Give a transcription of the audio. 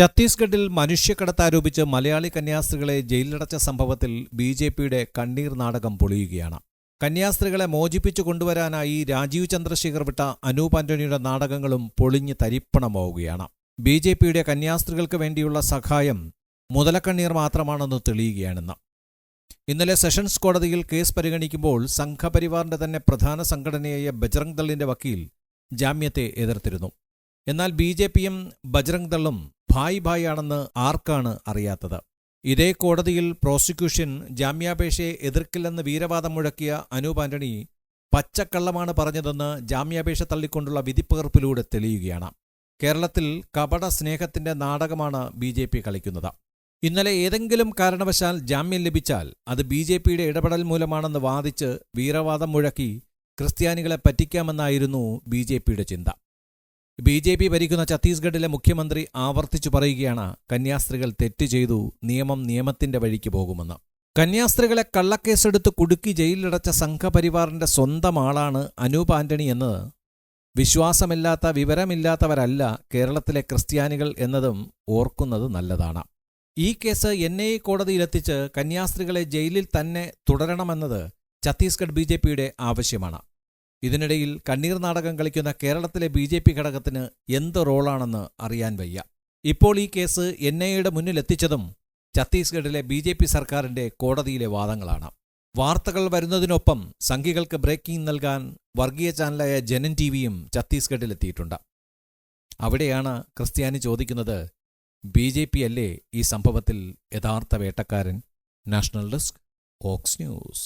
ഛത്തീസ്ഗഡിൽ മനുഷ്യക്കടത്ത് ആരോപിച്ച് മലയാളി കന്യാസ്ത്രീകളെ ജയിലിലടച്ച സംഭവത്തിൽ ബി ജെ പിയുടെ കണ്ണീർ നാടകം പൊളിയുകയാണ്. കന്യാസ്ത്രീകളെ മോചിപ്പിച്ചു കൊണ്ടുവരാനായി രാജീവ് ചന്ദ്രശേഖർ വിട്ട അനൂപ് ആന്റണിയുടെ നാടകങ്ങളും പൊളിഞ്ഞ് തരിപ്പണമാവുകയാണ്. ബി ജെ പിയുടെ കന്യാസ്ത്രീകൾക്ക് വേണ്ടിയുള്ള സഹായം മുതലക്കണ്ണീർ മാത്രമാണെന്ന് തെളിയുകയാണെന്ന്. ഇന്നലെ സെഷൻസ് കോടതിയിൽ കേസ് പരിഗണിക്കുമ്പോൾ സംഘപരിവാറിന്റെ തന്നെ പ്രധാന സംഘടനയായ ബജറംഗ് ദളിന്റെ വക്കീൽ ജാമ്യത്തെ എതിർത്തിരുന്നു. എന്നാൽ ബി ജെ പിയും ബജ്രംഗ് ദളും ഭായ് ഭായ് ആണെന്ന് ആർക്കാണ് അറിയാത്തത്? ഇതേ കോടതിയിൽ പ്രോസിക്യൂഷൻ ജാമ്യാപേക്ഷയെ എതിർക്കില്ലെന്ന് വീരവാദം മുഴക്കിയ അനൂപ് ആന്റണി പച്ചക്കള്ളമാണ് പറഞ്ഞതെന്ന് ജാമ്യാപേക്ഷ തള്ളിക്കൊണ്ടുള്ള വിധിപ്പകർപ്പിലൂടെ തെളിയുകയാണ്. കേരളത്തിൽ കപട സ്നേഹത്തിന്റെ നാടകമാണ് ബി ജെ പി കളിക്കുന്നത്. ഇന്നലെ ഏതെങ്കിലും കാരണവശാൽ ജാമ്യം ലഭിച്ചാൽ അത് ബി ജെ പിയുടെ ഇടപെടൽ മൂലമാണെന്ന് വാദിച്ച് വീരവാദം മുഴക്കി ക്രിസ്ത്യാനികളെ പറ്റിക്കാമെന്നായിരുന്നു ബി ജെ പിയുടെ ചിന്ത. ബി ജെ പി ഭരിക്കുന്ന ഛത്തീസ്ഗഡിലെ മുഖ്യമന്ത്രി ആവർത്തിച്ചു പറയുകയാണ് കന്യാസ്ത്രീകൾ തെറ്റ് ചെയ്തു നിയമം നിയമത്തിന്റെ വഴിക്ക് പോകുമെന്ന്. കന്യാസ്ത്രീകളെ കള്ളക്കേസെടുത്ത് കുടുക്കി ജയിലിലടച്ച സംഘപരിവാറിന്റെ സ്വന്തം ആളാണ് അനൂപ് ആന്റണി എന്നത് വിശ്വാസമില്ലാത്ത വിവരമില്ലാത്തവരല്ല കേരളത്തിലെ ക്രിസ്ത്യാനികൾ എന്നതും ഓർക്കുന്നത് നല്ലതാണ്. ഈ കേസ് എൻ ഐ കോടതിയിലെത്തിച്ച് കന്യാസ്ത്രീകളെ ജയിലിൽ തന്നെ തുടരണമെന്നത് ഛത്തീസ്ഗഡ് ബി ആവശ്യമാണ്. ഇതിനിടയിൽ കണ്ണീർ നാടകം കളിക്കുന്ന കേരളത്തിലെ ബി ജെ പി ഘടകത്തിന് എന്ത് റോളാണെന്ന് അറിയാൻ വയ്യ. ഇപ്പോൾ ഈ കേസ് എൻ ഐ എയുടെ മുന്നിലെത്തിച്ചതും ഛത്തീസ്ഗഡിലെ ബി ജെ പി സർക്കാരിന്റെ കോടതിയിലെ വാദങ്ങളാണ്. വാർത്തകൾ വരുന്നതിനൊപ്പം സംഘികൾക്ക് ബ്രേക്കിംഗ് നൽകാൻ വർഗീയ ചാനലായ ജനൻ ടി വിയും ഛത്തീസ്ഗഡിലെത്തിയിട്ടുണ്ട്. അവിടെയാണ് ക്രിസ്ത്യാനി ചോദിക്കുന്നത് ബി ജെ പി അല്ലേ ഈ സംഭവത്തിൽ യഥാർത്ഥ വേട്ടക്കാരൻ? National desk ox news.